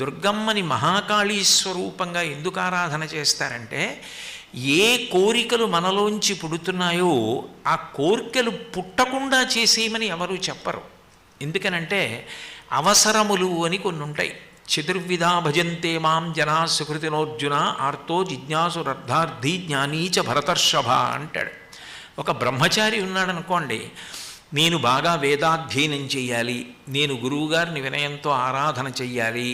దుర్గమ్మని మహాకాళీ స్వరూపంగా ఎందుకు ఆరాధన చేస్తారంటే ఏ కోరికలు మనలోంచి పుడుతున్నాయో ఆ కోరికలు పుట్టకుండా చేసేయమని ఎవరు చెప్పరు. ఎందుకనంటే అవసరములు అని కొన్ని ఉంటాయి చతుర్విధా భజంతే మాం జనా సుకృతినోర్జున ఆర్తో జిజ్ఞాసురర్థార్థి జ్ఞానీచ భరతర్షభ అంటాడు. ఒక బ్రహ్మచారి ఉన్నాడనుకోండి నేను బాగా వేదాధ్యయనం చేయాలి నేను గురువుగారిని వినయంతో ఆరాధన చెయ్యాలి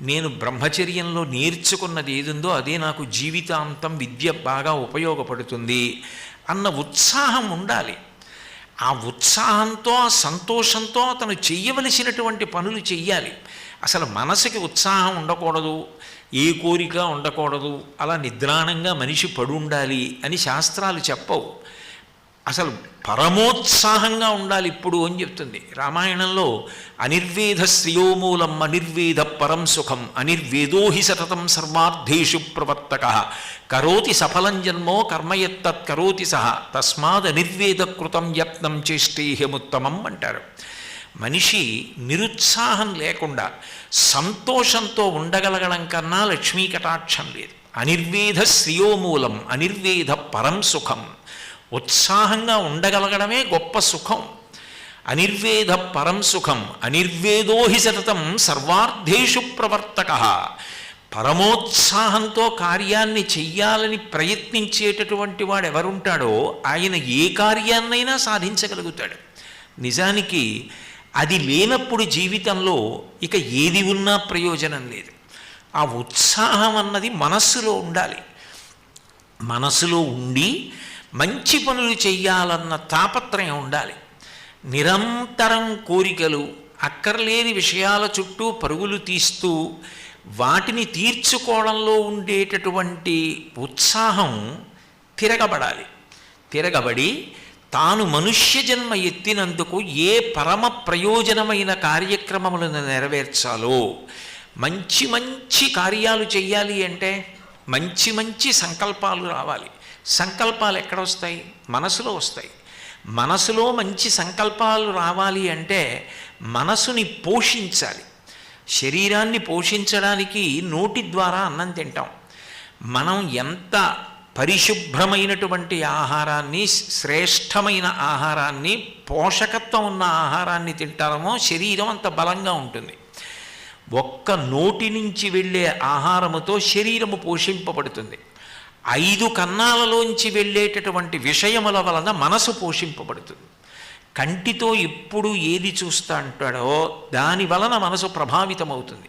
నేను బ్రహ్మచర్యంలో నేర్చుకున్నది ఏదుందో అదే నాకు జీవితాంతం విద్య బాగా ఉపయోగపడుతుంది అన్న ఉత్సాహం ఉండాలి. ఆ ఉత్సాహంతో ఆ సంతోషంతో అతను చెయ్యవలసినటువంటి పనులు చెయ్యాలి. అసలు మనసుకి ఉత్సాహం ఉండకూడదు ఏ కోరిక ఉండకూడదు అలా నిద్రాణంగా మనిషి పడుండాలి అని శాస్త్రాలు చెప్పవు. అసలు పరమోత్సాహంగా ఉండాలి ఇప్పుడు అని చెప్తుంది. రామాయణంలో అనిర్వేద శ్రియోమూలం అనిర్వేద పరం సుఖం అనిర్వేదో హి సతతం సర్వార్థేషు ప్రవర్తక. కరోతి సఫలం జన్మో కర్మయత్తత్ కరోతి సహ తస్మాద్ అనిర్వేద కృతం యత్నం చేష్టేహ్యముత్తమం అంటారు. మనిషి నిరుత్సాహం లేకుండా సంతోషంతో ఉండగలగడం కన్నా లక్ష్మీ కటాక్షం లేదు. అనిర్వేద శ్రియోమూలం అనిర్వేద పరం సుఖం ఉత్సాహంగా ఉండగలగడమే గొప్ప సుఖం. అనిర్వేద పరం సుఖం అనిర్వేదోహి సతతం సర్వార్థేషు ప్రవర్తక. పరమోత్సాహంతో కార్యాన్ని చెయ్యాలని ప్రయత్నించేటటువంటి వాడు ఎవరుంటాడో ఆయన ఏ కార్యాన్నైనా సాధించగలుగుతాడు. నిజానికి అది లేనప్పుడు జీవితంలో ఇక ఏది ఉన్నా ప్రయోజనం లేదు. ఆ ఉత్సాహం అన్నది మనస్సులో ఉండాలి. మనసులో ఉండి మంచి పనులు చెయ్యాలన్న తాపత్రయం ఉండాలి. నిరంతరం కోరికలు అక్కర్లేని విషయాల చుట్టూ పరుగులు తీస్తూ వాటిని తీర్చుకోవడంలో ఉండేటటువంటి ఉత్సాహం తిరగబడాలి. తిరగబడి తాను మనుష్య జన్మ ఎత్తినందుకు ఏ పరమ ప్రయోజనమైన కార్యక్రమములను నెరవేర్చాలో మంచి మంచి కార్యాలు చెయ్యాలి అంటే మంచి మంచి సంకల్పాలు రావాలి. సంకల్పాలు ఎక్కడ వస్తాయి? మనసులో వస్తాయి. మనసులో మంచి సంకల్పాలు రావాలి అంటే మనసుని పోషించాలి. శరీరాన్ని పోషించడానికి నోటి ద్వారా అన్నం తింటాం. మనం ఎంత పరిశుభ్రమైనటువంటి ఆహారాన్ని శ్రేష్టమైన ఆహారాన్ని పోషకత్వం ఉన్న ఆహారాన్ని తింటామో శరీరం అంత బలంగా ఉంటుంది. ఒక్క నోటి నుంచి వెళ్ళే ఆహారముతో శరీరము పోషింపబడుతుంది. ఐదు కన్నాలలోంచి వెళ్ళేటటువంటి విషయముల వలన మనసు పోషింపబడుతుంది. కంటితో ఎప్పుడు ఏది చూస్తా అంటాడో దాని వలన మనసు ప్రభావితమవుతుంది.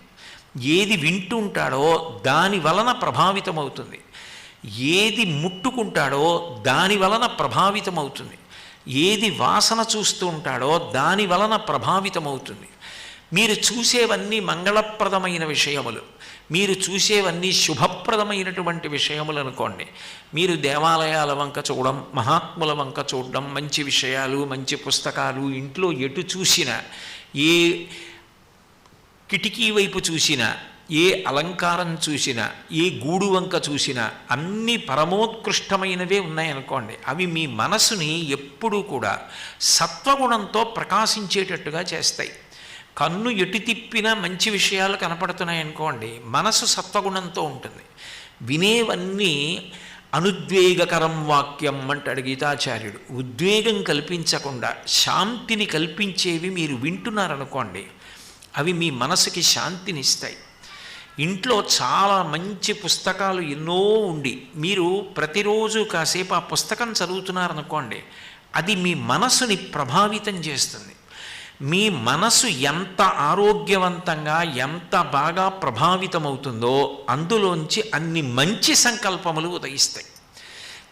ఏది వింటుంటాడో దాని వలన ప్రభావితమవుతుంది. ఏది ముట్టుకుంటాడో దాని వలన ప్రభావితమవుతుంది. ఏది వాసన చూస్తూ ఉంటాడో దాని వలన ప్రభావితమవుతుంది. మీరు చూసేవన్నీ మంగళప్రదమైన విషయములు. మీరు చూసేవన్నీ శుభప్రదమైనటువంటి విషయములు అనుకోండి. మీరు దేవాలయాల వంక చూడడం మహాత్ముల వంక చూడడం మంచి విషయాలు మంచి పుస్తకాలు ఇంట్లో ఎటు చూసినా ఏ కిటికీ వైపు చూసినా ఏ అలంకారం చూసినా ఏ గూడు వంక చూసినా అన్ని పరమోత్కృష్టమైనవే ఉన్నాయనుకోండి. అవి మీ మనసుని ఎప్పుడూ కూడా సత్వగుణంతో ప్రకాశించేటట్టుగా చేస్తాయి. కన్ను ఎటు తిప్పినా మంచి విషయాలు కనపడుతున్నాయి అనుకోండి మనసు సత్వగుణంతో ఉంటుంది. వినేవన్నీ అనుద్వేగకరం వాక్యం అంటాడు గీతాచార్యుడు. ఉద్వేగం కల్పించకుండా శాంతిని కల్పించేవి మీరు వింటున్నారనుకోండి అవి మీ మనసుకి శాంతినిస్తాయి. ఇంట్లో చాలా మంచి పుస్తకాలు ఎన్నో ఉండి మీరు ప్రతిరోజు కాసేపు ఆ పుస్తకం చదువుతున్నారనుకోండి అది మీ మనసుని ప్రభావితం చేస్తుంది. మీ మనసు ఎంత ఆరోగ్యవంతంగా ఎంత బాగా ప్రభావితమవుతుందో అందులోంచి అన్ని మంచి సంకల్పములు ఉదయిస్తాయి.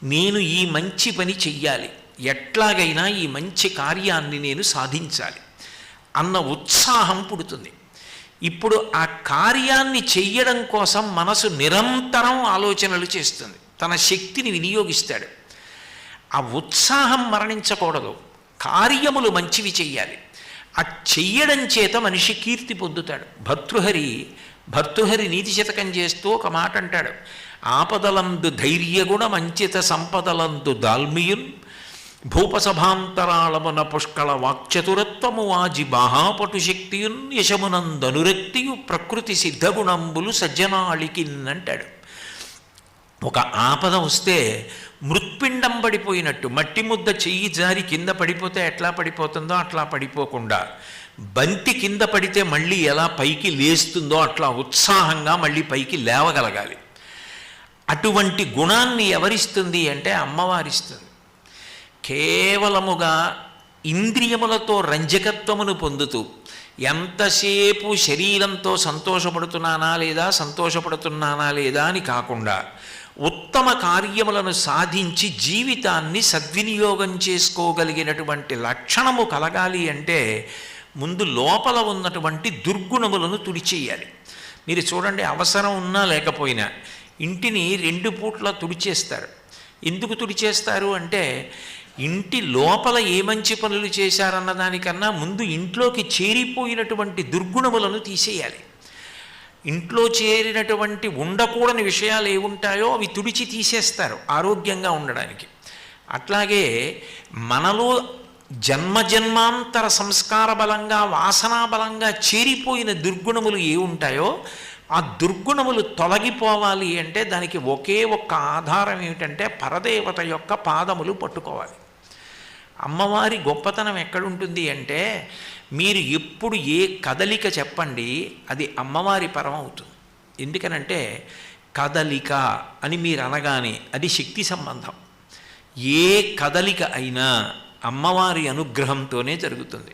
నేను ఈ మంచి పని చెయ్యాలి. ఎట్లాగైనా ఈ మంచి కార్యాన్ని నేను సాధించాలి అన్న ఉత్సాహం పుడుతుంది. ఇప్పుడు ఆ కార్యాన్ని చెయ్యడం కోసం మనసు నిరంతరం ఆలోచనలు చేస్తుంది. తన శక్తిని వినియోగిస్తాడు. ఆ ఉత్సాహం మరణించకూడదు. కార్యములు మంచివి చెయ్యాలి. ఆ చెయ్యడం చేత మనిషి కీర్తి పొందుతాడు. భర్తృహరి భర్తృహరి నీతి శతకం చేస్తూ ఒక మాట అంటాడు. ఆపదలందు ధైర్యగుణ మంచిత సంపదలందు దాల్మియున్ భూపసభాంతరాళమున పుష్కళ వాక్చతురత్వము వాజి బాహాపటు శక్తియున్ యశమునందనురక్తియు ప్రకృతి సిద్ధగుణంబులు సజ్జనాళికిన్నంటాడు. ఒక ఆపద వస్తే మృత్పిండం పడిపోయినట్టు మట్టి ముద్ద చెయ్యి జారి కింద పడిపోతే ఎట్లా పడిపోతుందో అట్లా పడిపోకుండా బంతి కింద పడితే మళ్ళీ ఎలా పైకి లేస్తుందో అట్లా ఉత్సాహంగా మళ్ళీ పైకి లేవగలగాలి. అటువంటి గుణాన్ని ఎవరిస్తుంది అంటే అమ్మవారిస్తుంది. కేవలముగా ఇంద్రియములతో రంజకత్వమును పొందుతూ ఎంతసేపు శరీరంతో సంతోషపడుతున్నానా లేదా సంతోషపడుతున్నానా లేదా అని కాకుండా ఉత్తమ కార్యములను సాధించి జీవితాన్ని సద్వినియోగం చేసుకోగలిగినటువంటి లక్షణము కలగాలి అంటే ముందు లోపల ఉన్నటువంటి దుర్గుణములను తుడిచేయాలి. మీరు చూడండి అవసరం ఉన్నా లేకపోయినా ఇంటిని రెండు పూట్ల తుడిచేస్తారు. ఎందుకు తుడిచేస్తారు అంటే ఇంటి లోపల ఏ మంచి పనులు చేశారన్న దానికన్నా ముందు ఇంట్లోకి చేరిపోయినటువంటి దుర్గుణములను తీసేయాలి. ఇంట్లో చేరినటువంటి ఉండకూడని విషయాలు ఏముంటాయో అవి తుడిచి తీసేస్తారు ఆరోగ్యంగా ఉండడానికి. అట్లాగే మనలో జన్మజన్మాంతర సంస్కార బలంగా వాసనా బలంగా చేరిపోయిన దుర్గుణములు ఏ ఉంటాయో ఆ దుర్గుణములు తొలగిపోవాలి అంటే దానికి ఒకే ఒక్క ఆధారం ఏమిటంటే పరదేవత యొక్క పాదములు పట్టుకోవాలి. అమ్మవారి గొప్పతనం ఎక్కడుంటుంది అంటే మీరు ఎప్పుడు ఏ కదలిక చెప్పండి అది అమ్మవారి పరం అవుతుంది ఎందుకనంటే కదలిక అని మీరు అనగానే అది శక్తి సంబంధం. ఏ కదలిక అయినా అమ్మవారి అనుగ్రహంతోనే జరుగుతుంది.